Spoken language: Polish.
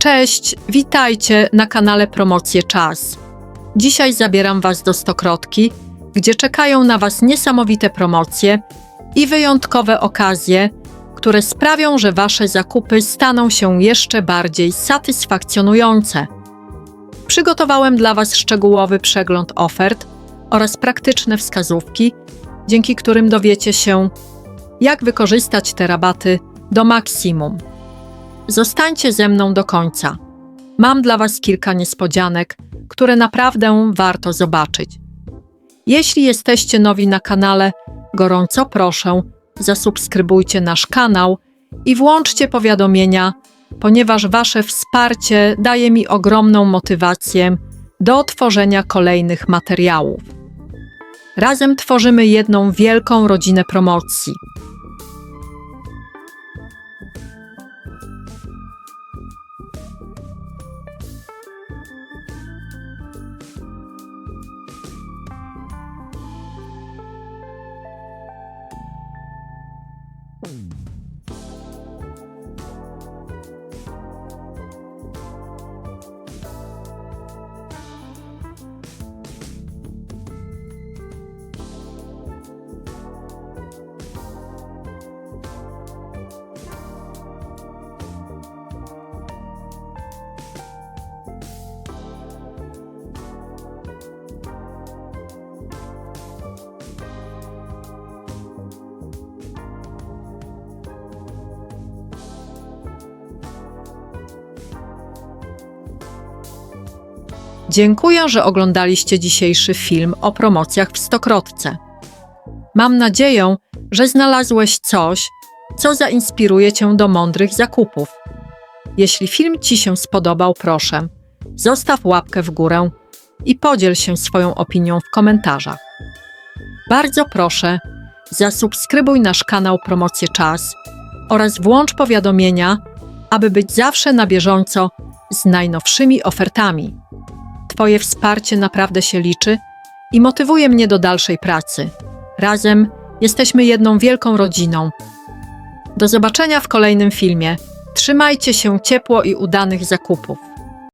Cześć, witajcie na kanale Promocje Czas. Dzisiaj zabieram Was do Stokrotki, gdzie czekają na Was niesamowite promocje i wyjątkowe okazje, które sprawią, że Wasze zakupy staną się jeszcze bardziej satysfakcjonujące. Przygotowałem dla Was szczegółowy przegląd ofert oraz praktyczne wskazówki, dzięki którym dowiecie się, jak wykorzystać te rabaty do maksimum. Zostańcie ze mną do końca. Mam dla Was kilka niespodzianek, które naprawdę warto zobaczyć. Jeśli jesteście nowi na kanale, gorąco proszę, zasubskrybujcie nasz kanał i włączcie powiadomienia, ponieważ Wasze wsparcie daje mi ogromną motywację do tworzenia kolejnych materiałów. Razem tworzymy jedną wielką rodzinę promocji. Boom. Dziękuję, że oglądaliście dzisiejszy film o promocjach w Stokrotce. Mam nadzieję, że znalazłeś coś, co zainspiruje Cię do mądrych zakupów. Jeśli film Ci się spodobał, proszę, zostaw łapkę w górę i podziel się swoją opinią w komentarzach. Bardzo proszę, zasubskrybuj nasz kanał Promocje Czas oraz włącz powiadomienia, aby być zawsze na bieżąco z najnowszymi ofertami. Twoje wsparcie naprawdę się liczy i motywuje mnie do dalszej pracy. Razem jesteśmy jedną wielką rodziną. Do zobaczenia w kolejnym filmie. Trzymajcie się ciepło i udanych zakupów.